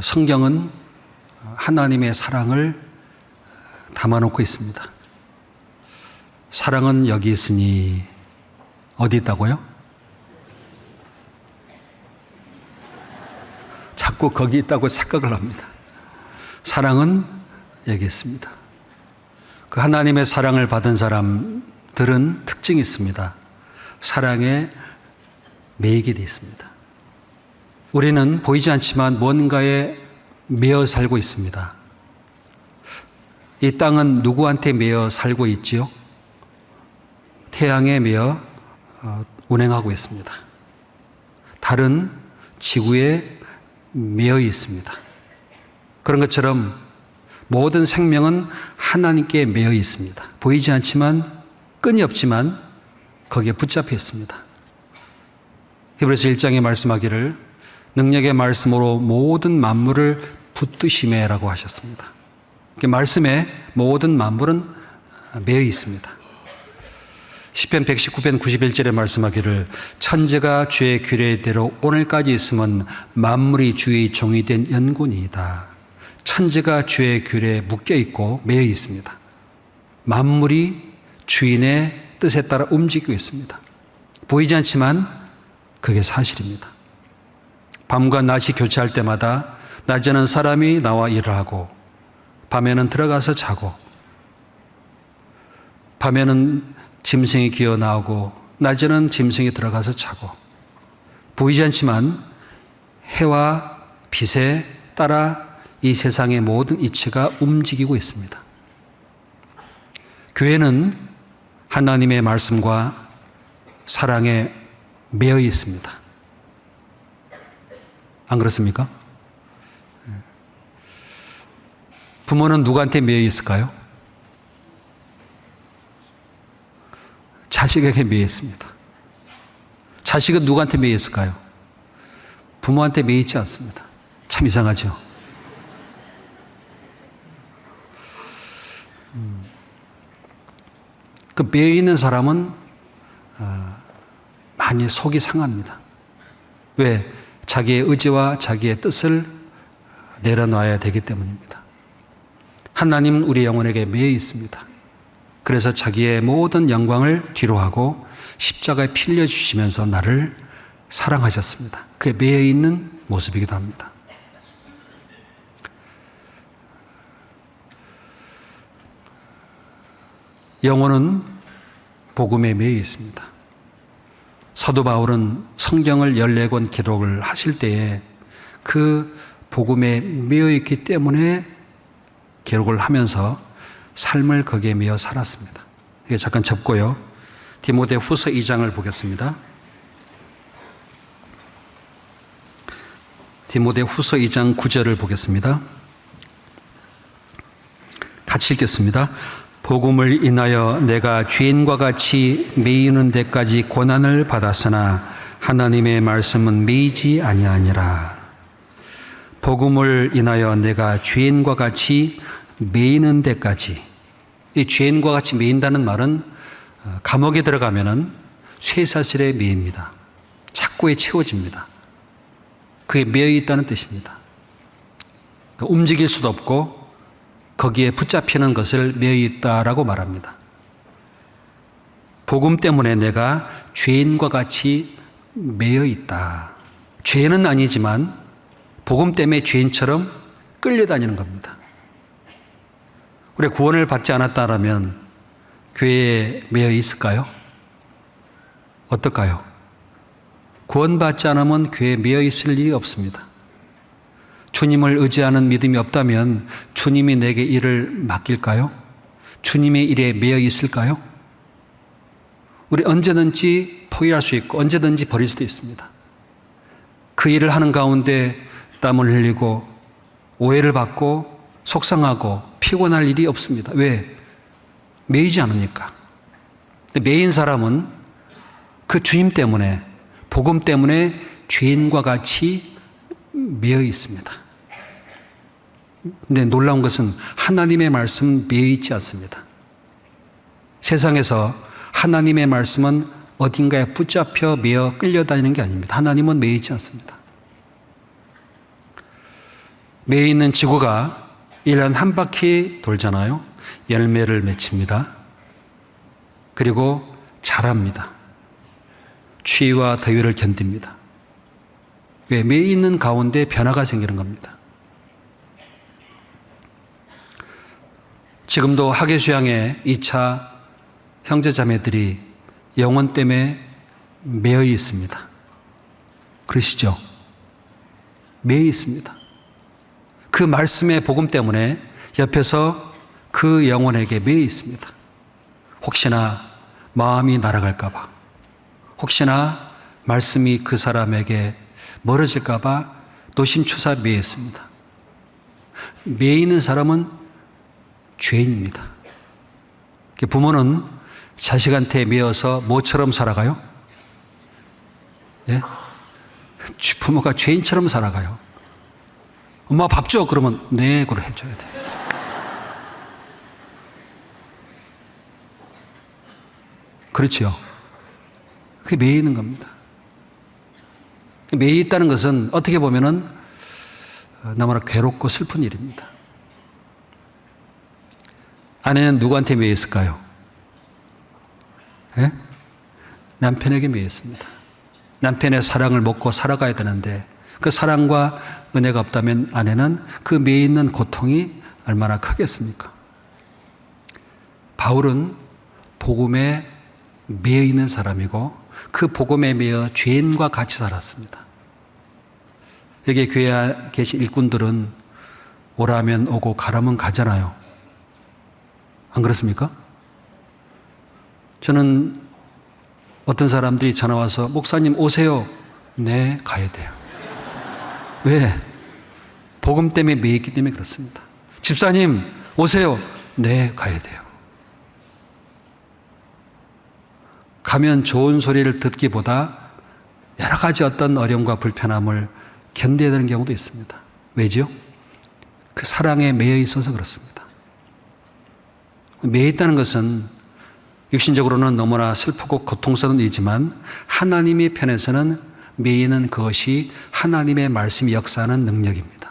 성경은 하나님의 사랑을 담아놓고 있습니다. 사랑은 여기 있으니 어디 있다고요? 자꾸 거기 있다고 착각을 합니다. 사랑은 여기 있습니다. 그 하나님의 사랑을 받은 사람들은 특징이 있습니다. 사랑에 매이게 되어 있습니다. 우리는 보이지 않지만 뭔가에 매어 살고 있습니다. 이 땅은 누구한테 매어 살고 있지요? 태양에 매어 어, 운행하고 있습니다. 달은 지구에 매어 있습니다. 그런 것처럼 모든 생명은 하나님께 매어 있습니다. 보이지 않지만 끈이 없지만 거기에 붙잡혀 있습니다. 히브리서 1장에 말씀하기를 능력의 말씀으로 모든 만물을 붙드심에라고 하셨습니다. 그 말씀에 모든 만물은 매여 있습니다. 시편 119편 91절에 말씀하기를 천재가 주의 규례대로 오늘까지 있으면 만물이 주의 종이 된 연군이다. 천재가 주의 규례에 묶여 있고 매여 있습니다. 만물이 주인의 뜻에 따라 움직이고 있습니다. 보이지 않지만 그게 사실입니다. 밤과 낮이 교체할 때마다 낮에는 사람이 나와 일을 하고 밤에는 들어가서 자고 밤에는 짐승이 기어 나오고 낮에는 짐승이 들어가서 자고 보이지 않지만 해와 빛에 따라 이 세상의 모든 이치가 움직이고 있습니다. 교회는 하나님의 말씀과 사랑에 매여 있습니다. 안 그렇습니까? 부모는 누구한테 매여 있을까요? 자식에게 매여 있습니다. 자식은 누구한테 매여 있을까요? 부모한테 매여 있지 않습니다. 참 이상하죠? 음. 그 매여 있는 사람은 어, 많이 속이 상합니다. 왜? 자기의 의지와 자기의 뜻을 내려놔야 되기 때문입니다. 하나님은 우리 영혼에게 매여 있습니다. 그래서 자기의 모든 영광을 뒤로하고 십자가에 필려 주시면서 나를 사랑하셨습니다. 그에 매여 있는 모습이기도 합니다. 영혼은 복음에 매여 있습니다. 사도 바울은 성경을 14권 기록을 하실 때에 그 복음에 매여 있기 때문에 기록을 하면서 삶을 거기에 매여 살았습니다. 이게 잠깐 접고요. 디모데 후서 2장을 보겠습니다. 디모데 후서 2장 9절을 보겠습니다. 같이 읽겠습니다. 복음을 인하여 내가 죄인과 같이 매이는 데까지 고난을 받았으나 하나님의 말씀은 매이지 아니하니라. 복음을 인하여 내가 죄인과 같이 매이는 데까지 이 죄인과 같이 매인다는 말은 어, 감옥에 들어가면은 쇠사슬에 매입니다. 착고에 채워집니다. 그에 매여 있다는 뜻입니다. 그러니까 움직일 수도 없고 거기에 붙잡히는 것을 매여 있다라고 말합니다. 복음 때문에 내가 죄인과 같이 매여 있다. 죄는 아니지만 복음 때문에 죄인처럼 끌려다니는 겁니다. 우리 구원을 받지 않았다라면 교회에 매여 있을까요? 어떨까요? 구원받지 않으면 교회에 매여 있을 일이 없습니다. 주님을 의지하는 믿음이 없다면 주님이 내게 일을 맡길까요? 주님의 일에 매여 있을까요? 우리 언제든지 포기할 수 있고 언제든지 버릴 수도 있습니다. 그 일을 하는 가운데 땀을 흘리고 오해를 받고 속상하고 피곤할 일이 없습니다. 왜? 매이지 않으니까. 매인 사람은 그 주님 때문에, 복음 때문에 죄인과 같이 매여 있습니다. 근데 놀라운 것은 하나님의 말씀 매여 있지 않습니다. 세상에서 하나님의 말씀은 어딘가에 붙잡혀 매여 끌려다니는 게 아닙니다. 하나님은 매여 있지 않습니다. 매여 있는 지구가 1년 한 바퀴 돌잖아요. 열매를 맺힙니다. 그리고 자랍니다. 추위와 더위를 견딥니다. 왜? 매여 있는 가운데 변화가 생기는 겁니다. 지금도 학예수양의 2차 형제자매들이 영혼 때문에 매여 있습니다. 그러시죠? 매여 있습니다. 그 말씀의 복음 때문에 옆에서 그 영혼에게 매여 있습니다. 혹시나 마음이 날아갈까봐, 혹시나 말씀이 그 사람에게 멀어질까봐 노심초사. 매여 있는 사람은 죄인입니다. 부모는 자식한테 매어서 뭐처럼 살아가요? 예? 부모가 죄인처럼 살아가요. 엄마 밥 줘. 그러면 네, 그걸 해줘야 돼. 그렇죠. 그게 매여 있는 겁니다. 매여 있다는 것은 어떻게 보면은 너무나 괴롭고 슬픈 일입니다. 아내는 누구한테 매여 있을까요? 예? 남편에게 매여 있습니다. 남편의 사랑을 먹고 살아가야 되는데 그 사랑과 은혜가 없다면 아내는 그 매여 있는 고통이 얼마나 크겠습니까? 바울은 복음에 매여 있는 사람이고 그 복음에 매여 죄인과 같이 살았습니다. 여기 교회에 계신 일꾼들은 오라면 오고 가라면 가잖아요. 안 그렇습니까? 저는 어떤 사람들이 전화 와서 목사님 오세요. 네, 가야 돼요. 왜? 복음 때문에 매있기 때문에 그렇습니다. 집사님 오세요. 네, 가야 돼요. 가면 좋은 소리를 듣기보다 여러 가지 어떤 어려움과 불편함을 견뎌야 되는 경우도 있습니다. 왜죠? 그 사랑에 매여 있어서 그렇습니다. 매여 있다는 것은 육신적으로는 너무나 슬프고 고통스러운 일이지만 하나님의 편에서는 매이는 그것이 하나님의 말씀이 역사하는 능력입니다.